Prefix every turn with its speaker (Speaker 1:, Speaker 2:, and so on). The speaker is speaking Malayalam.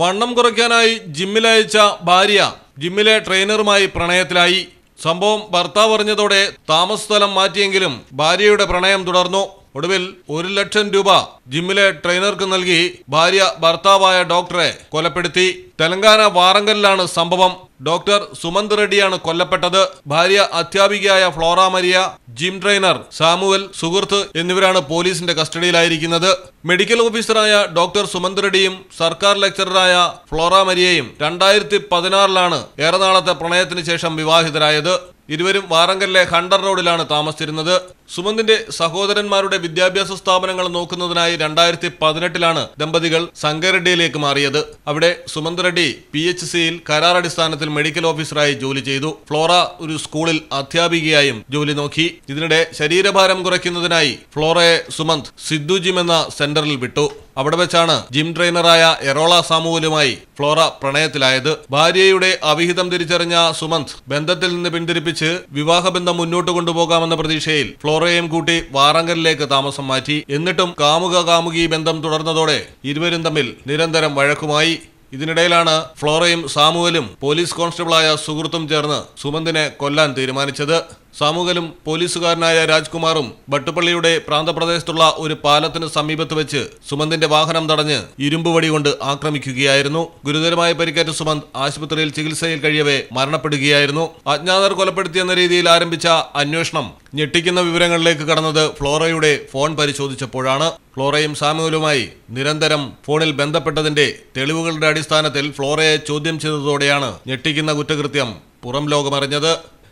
Speaker 1: വണ്ണം കുറയ്ക്കാനായി ജിമ്മിലയച്ച ഭാര്യ ജിമ്മിലെ ട്രെയിനറുമായി പ്രണയത്തിലായി. സംഭവം ഭർത്താവ് അറിഞ്ഞതോടെ താമസസ്ഥലം മാറ്റിയെങ്കിലും ഭാര്യയുടെ പ്രണയം തുടർന്നു. ഒടുവിൽ ഒരു ലക്ഷം രൂപ ജിമ്മിലെ ട്രെയിനർക്ക് നൽകി ഭാര്യ ഭർത്താവായ ഡോക്ടറെ കൊലപ്പെടുത്തി. തെലങ്കാന വാറങ്കലിലാണ് സംഭവം. ഡോക്ടർ സുമന്ത് റെഡ്ഡിയാണ് കൊല്ലപ്പെട്ടത്. ഭാര്യ അധ്യാപികയായ Flora Maria gym trainer Samuel സുഹൃത്ത് എന്നിവരാണ് പോലീസിന്റെ കസ്റ്റഡിയിലായിരിക്കുന്നത്. മെഡിക്കൽ ഓഫീസറായ ഡോക്ടർ സുമന്ത് റെഡ്ഡിയും സർക്കാർ ലെക്ചററായ ഫ്ലോറ മരിയയും രണ്ടായിരത്തി പതിനാറിലാണ് ഏറെ നാളത്തെ പ്രണയത്തിന് ശേഷം വിവാഹിതരായത്. ഇരുവരും വാറങ്കലിലെ ഹണ്ടർ റോഡിലാണ് താമസിച്ചിരുന്നത്. സുമന്തിന്റെ സഹോദരന്മാരുടെ വിദ്യാഭ്യാസ സ്ഥാപനങ്ങൾ നോക്കുന്നതിനായി രണ്ടായിരത്തി പതിനെട്ടിലാണ് ദമ്പതികൾ സംഗറെഡ്ഡിയിലേക്ക് മാറിയത്. അവിടെ സുമന്ത് റെഡ്ഡി പി എച്ച് സിയിൽ കരാറടിസ്ഥാനത്തിൽ മെഡിക്കൽ ഓഫീസറായി ജോലി ചെയ്തു. ഫ്ലോറ ഒരു സ്കൂളിൽ അധ്യാപികയായും ജോലി നോക്കി. ഇതിനിടെ ശരീരഭാരം കുറയ്ക്കുന്നതിനായി ഫ്ലോറയെ സുമന്ത് സിദ്ധു ജിം എന്ന സെന്ററിൽ വിട്ടു. അവിടെ വെച്ചാണ് ജിം ട്രെയിനറായ എറോള സാമുവലുമായി ഫ്ലോറ പ്രണയത്തിലായത്. ഭാര്യയുടെ അവിഹിതം തിരിച്ചറിഞ്ഞ സുമന്ത് ബന്ധത്തിൽ നിന്ന് പിന്തിരിപ്പിച്ച് വിവാഹബന്ധം മുന്നോട്ട് കൊണ്ടുപോകാമെന്ന പ്രതീക്ഷയിൽ ഫ്ലോറയെയും കൂട്ടി വാറങ്കലിലേക്ക് താമസം മാറ്റി. എന്നിട്ടും കാമുക കാമുകി ബന്ധം തുടർന്നതോടെ ഇരുവരും തമ്മിൽ നിരന്തരം വഴക്കുമായി. ഇതിനിടയിലാണ് ഫ്ലോറയും സാമുവലും പോലീസ് കോൺസ്റ്റബിളായ സുഹൃത്തും ചേർന്ന് സുമന്തിനെ കൊല്ലാൻ തീരുമാനിച്ചത്. സാമുവലും പോലീസുകാരനായ രാജ്കുമാറും ഭട്ടുപള്ളിയുടെ പ്രാന്തപ്രദേശത്തുള്ള ഒരു പാലത്തിന് സമീപത്ത് വെച്ച് സുമന്തിന്റെ വാഹനം തടഞ്ഞ് ഇരുമ്പ് വടി കൊണ്ട് ആക്രമിക്കുകയായിരുന്നു. ഗുരുതരമായി പരിക്കേറ്റ സുമന്ത് ആശുപത്രിയിൽ ചികിത്സയിൽ കഴിയവേ മരണപ്പെടുകയായിരുന്നു. അജ്ഞാതർ കൊലപ്പെടുത്തിയെന്ന രീതിയിൽ ആരംഭിച്ച അന്വേഷണം ഞെട്ടിക്കുന്ന വിവരങ്ങളിലേക്ക് കടന്നത് ഫ്ലോറയുടെ ഫോൺ പരിശോധിച്ചപ്പോഴാണ്. ഫ്ലോറയും സാമുവലുമായി നിരന്തരം ഫോണിൽ ബന്ധപ്പെട്ടതിന്റെ തെളിവുകളുടെ അടിസ്ഥാനത്തിൽ ഫ്ലോറയെ ചോദ്യം ചെയ്തതോടെയാണ് ഞെട്ടിക്കുന്ന കുറ്റകൃത്യം പുറം ലോകമറിഞ്ഞത്.